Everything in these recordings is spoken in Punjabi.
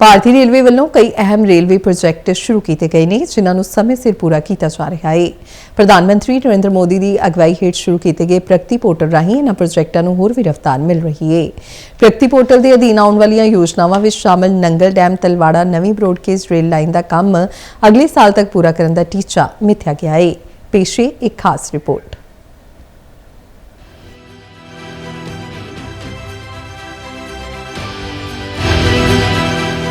ਭਾਰਤੀ ਰੇਲਵੇ ਵੱਲੋਂ ਕਈ ਅਹਿਮ ਰੇਲਵੇ ਪ੍ਰੋਜੈਕਟ ਸ਼ੁਰੂ ਕੀਤੇ ਗਏ ਨੇ, ਜਿਨ੍ਹਾਂ ਨੂੰ ਸਮੇਂ ਸਿਰ ਪੂਰਾ ਕੀਤਾ ਜਾ ਰਿਹਾ ਹੈ ਪ੍ਰਧਾਨ ਮੰਤਰੀ ਨਰਿੰਦਰ ਮੋਦੀ ਦੀ ਅਗਵਾਈ ਹੇਠ ਸ਼ੁਰੂ ਕੀਤੇ ਗਏ ਪ੍ਰਗਤੀ ਪੋਰਟਲ ਰਾਹੀਂ ਇਹਨਾਂ ਪ੍ਰੋਜੈਕਟਾਂ ਨੂੰ ਹੋਰ ਵੀ ਰਫ਼ਤਾਰ ਮਿਲ ਰਹੀ ਹੈ ਪ੍ਰਗਤੀ ਪੋਰਟਲ ਦੇ ਅਧੀਨ ਆਉਣ ਵਾਲੀਆਂ ਯੋਜਨਾਵਾਂ ਵਿੱਚ ਸ਼ਾਮਲ ਨੰਗਲ ਡੈਮ, ਤਲਵਾੜਾ, ਨਵੀਂ ਬ੍ਰੌਡਗੇਜ ਰੇਲ ਲਾਈਨ ਦਾ ਕੰਮ ਅਗਲੇ ਸਾਲ ਤੱਕ ਪੂਰਾ ਕਰਨ ਦਾ ਟੀਚਾ ਮਿੱਥਿਆ ਗਿਆ ਹੈ ਪੇਸ਼ੇ, ਇੱਕ ਖਾਸ ਰਿਪੋਰਟ।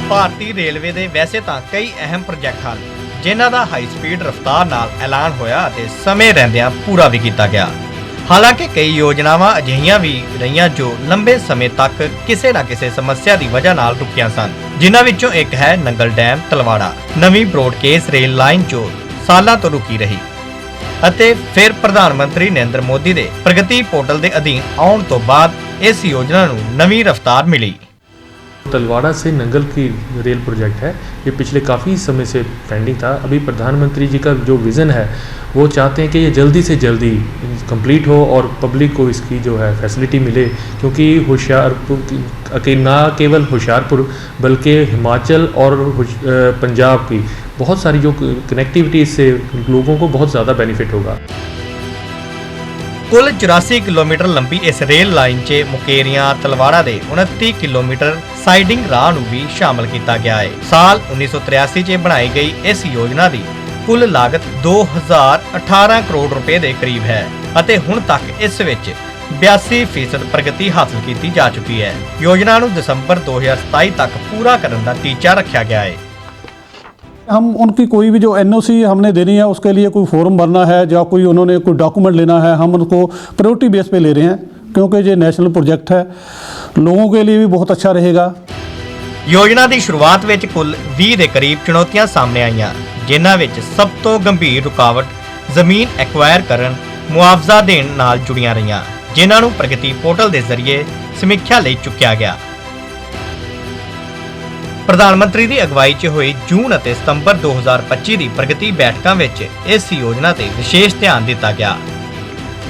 ਭਾਰਤੀ ਰੇਲਵੇ ਦੇ ਵੈਸੇ ਤਾਂ ਕਈ ਅਹਿਮ ਪ੍ਰੋਜੈਕਟ ਹਨ, ਜਿਨ੍ਹਾਂ ਦਾ ਹਾਈ ਸਪੀਡ ਰਫ਼ਤਾਰ ਨਾਲ ਐਲਾਨ ਹੋਇਆ ਅਤੇ ਸਮੇਂ ਰਹਿੰਦਿਆਂ ਪੂਰਾ ਵੀ ਕੀਤਾ ਗਿਆ। ਹਾਲਾਂਕਿ ਕਈ ਯੋਜਨਾਵਾਂ ਅਜਿਹੀਆਂ ਵੀ ਰਹੀਆਂ ਜੋ ਲੰਬੇ ਸਮੇਂ ਤੱਕ ਕਿਸੇ ਨਾ ਕਿਸੇ ਸਮੱਸਿਆ ਦੀ ਵਜ੍ਹਾ ਨਾਲ ਰੁਕੀਆਂ ਸਨ, ਜਿਨ੍ਹਾਂ ਵਿੱਚੋਂ ਇੱਕ ਹੈ ਨੰਗਲ ਡੈਮ, ਤਲਵਾੜਾ। ਨਵੀਂ ਬ੍ਰੌਡਗੇਜ ਰੇਲ ਲਾਈਨ ਜੋ ਸਾਲਾਂ ਤੋਂ ਰੁਕੀ ਰਹੀ। ਅਤੇ ਫਿਰ ਪ੍ਰਧਾਨ ਮੰਤਰੀ ਨਰਿੰਦਰ ਮੋਦੀ ਦੇ ਪ੍ਰਗਤੀ ਪੋਰਟਲ ਦੇ ਅਧੀਨ ਆਉਣ ਤੋਂ ਬਾਅਦ ਇਸ ਯੋਜਨਾ ਨੂੰ ਨਵੀਂ ਰਫ਼ਤਾਰ ਮਿਲੀ। तलवाड़ा से नंगल की रेल प्रोजेक्ट है। ये पिछले काफ़ी समय से पेंडिंग था। अभी प्रधानमंत्री जी का जो विज़न है, वो चाहते हैं कि ये जल्दी से जल्दी कंप्लीट हो और पब्लिक को इसकी जो है फैसिलिटी मिले। क्योंकि होशियारपुर ना केवल होशियारपुर, बल्कि हिमाचल और पंजाब की बहुत सारी जो कनेक्टिविटी इससे लोगों को बहुत ज़्यादा बेनिफिट होगा। ਕੁੱਲ 84 ਕਿਲੋਮੀਟਰ ਲੰਬੀ ਇਸ ਰੇਲ ਲਾਈਨ 'ਚ ਮੁਕੇਰੀਆਂ, ਤਲਵਾੜਾ ਦੇ 29 ਕਿਲੋਮੀਟਰ ਸਾਈਡਿੰਗ ਰਾਹ ਨੂੰ ਵੀ ਸ਼ਾਮਲ ਕੀਤਾ ਗਿਆ ਹੈ। ਸਾਲ 1983 'ਚ ਬਣਾਈ ਗਈ ਇਸ ਯੋਜਨਾ ਦੀ ਕੁੱਲ ਲਾਗਤ 2018 ਕਰੋੜ ਰੁਪਏ ਦੇ ਕਰੀਬ ਹੈ ਅਤੇ ਹੁਣ ਤੱਕ ਇਸ ਵਿੱਚ 82% ਪ੍ਰਗਤੀ ਹਾਸਲ ਕੀਤੀ ਜਾ ਚੁੱਕੀ ਹੈ। ਯੋਜਨਾ ਨੂੰ ਦਸੰਬਰ 2027 ਤੱਕ ਪੂਰਾ ਕਰਨ ਦਾ ਟੀਚਾ ਰੱਖਿਆ ਗਿਆ ਹੈ। हम उनकी कोई भी जो एनओसी हमने देनी है उसके लिए कोई फॉर्म भरना है या कोई उन्होंने कोई डॉक्यूमेंट लेना है हम उनको प्रायोरिटी बेस पे ले रहे हैं क्योंकि ये नेशनल प्रोजेक्ट है लोगों के लिए भी बहुत अच्छा रहेगा ਯੋਜਨਾ ਦੀ ਸ਼ੁਰੂਆਤ ਵਿੱਚ ਕੁੱਲ 20 ਦੇ ਕਰੀਬ ਚੁਣੌਤੀਆਂ ਸਾਹਮਣੇ ਆਈਆਂ ਜਿਨ੍ਹਾਂ ਵਿੱਚ ਸਭ ਤੋਂ ਗੰਭੀਰ ਰੁਕਾਵਟ ਜ਼ਮੀਨ ਐਕਵਾਇਰ ਕਰਨ ਮੁਆਵਜ਼ਾ ਦੇਣ ਨਾਲ ਜੁੜੀਆਂ ਰਹੀਆਂ ਜਿਨ੍ਹਾਂ ਨੂੰ ਪ੍ਰਗਤੀ ਪੋਰਟਲ ਦੇ ਜ਼ਰੀਏ ਸਮੀਖਿਆ ਲਈ ਚੁੱਕਿਆ ਗਿਆ ਪ੍ਰਧਾਨ ਮੰਤਰੀ ਦੀ ਅਗਵਾਈ 'ਚ ਹੋਈ ਜੂਨ ਅਤੇ ਸਤੰਬਰ 2025 ਦੀ ਪ੍ਰਗਤੀ ਬੈਠਕਾਂ ਵਿੱਚ ਇਸ ਯੋਜਨਾ ਤੇ ਵਿਸ਼ੇਸ਼ ਧਿਆਨ ਦਿੱਤਾ ਗਿਆ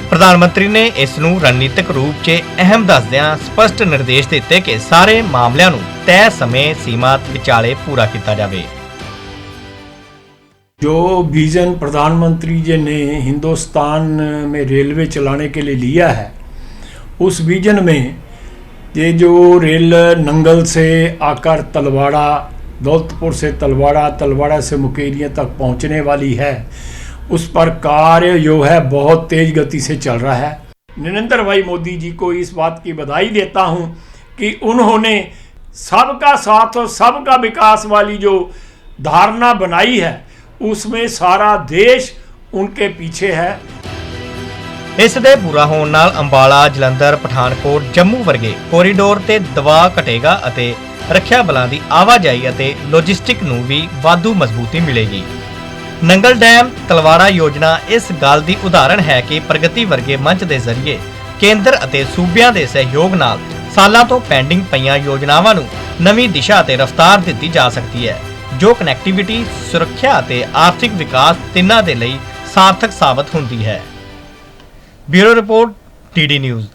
ਪ੍ਰਧਾਨ ਮੰਤਰੀ ਨੇ ਇਸ ਨੂੰ ਰਣਨੀਤਿਕ ਰੂਪ 'ਚ ਅਹਿਮ ਦੱਸਦਿਆਂ ਸਪਸ਼ਟ ਨਿਰਦੇਸ਼ ਦਿੱਤੇ ਕਿ ਸਾਰੇ ਮਾਮਲਿਆਂ ਨੂੰ ਤੈਅ ਸਮੇਂ ਸੀਮਾ ਵਿਚਾਲੇ ਪੂਰਾ ਕੀਤਾ ਜਾਵੇ जो विजन प्रधानमंत्री जी ने हिंदुस्तान में रेलवे चलाने के लिए लिया है उस विजन में ये जो रेल नंगल से आकर तलवाड़ा, दौलतपुर से तलवाड़ा तलवाड़ा से मुकेरिया तक पहुँचने वाली है, उस पर कार्य जो है बहुत तेज गति से चल रहा है। नरेंद्र भाई मोदी जी को इस बात की बधाई देता हूँ कि उन्होंने सबका साथ और सबका विकास वाली जो धारणा बनाई है, उसमें सारा देश उनके पीछे है। ਇਸ ਦੇ ਪੂਰਾ ਹੋਣ ਨਾਲ ਅੰਬਾਲਾ, ਜਲੰਧਰ, ਪਠਾਨਕੋਟ, ਜੰਮੂ ਵਰਗੇ ਕੋਰੀਡੋਰ ਤੇ ਦਬਾਅ ਘਟੇਗਾ ਅਤੇ ਰੱਖਿਆ ਬਲਾਂ ਦੀ ਆਵਾਜਾਈ ਅਤੇ ਲੌਜਿਸਟਿਕ ਨੂੰ ਵੀ ਵਾਧੂ ਮਜ਼ਬੂਤੀ ਮਿਲੇਗੀ। ਨੰਗਲ ਡੈਮ, ਤਲਵਾੜਾ ਯੋਜਨਾ ਇਸ ਗੱਲ ਦੀ ਉਦਾਹਰਣ ਹੈ ਕਿ ਪ੍ਰਗਤੀ ਵਰਗੇ ਮੰਚ ਦੇ ਜ਼ਰੀਏ ਕੇਂਦਰ ਅਤੇ ਸੂਬਿਆਂ ਦੇ ਸਹਿਯੋਗ ਨਾਲ ਸਾਲਾਂ ਤੋਂ ਪੈਂਡਿੰਗ ਪਈਆਂ ਯੋਜਨਾਵਾਂ ਨੂੰ ਨਵੀਂ ਦਿਸ਼ਾ ਅਤੇ ਰਫ਼ਤਾਰ ਦਿੱਤੀ ਜਾ ਸਕਦੀ ਹੈ, ਜੋ ਕਨੈਕਟੀਵਿਟੀ ਸੁਰੱਖਿਆ ਅਤੇ ਆਰਥਿਕ ਵਿਕਾਸ ਤਿੰਨਾਂ ਦੇ ਲਈ ਸਾਰਥਕ ਸਾਬਤ ਹੁੰਦੀ ਹੈ। Bureau report TD news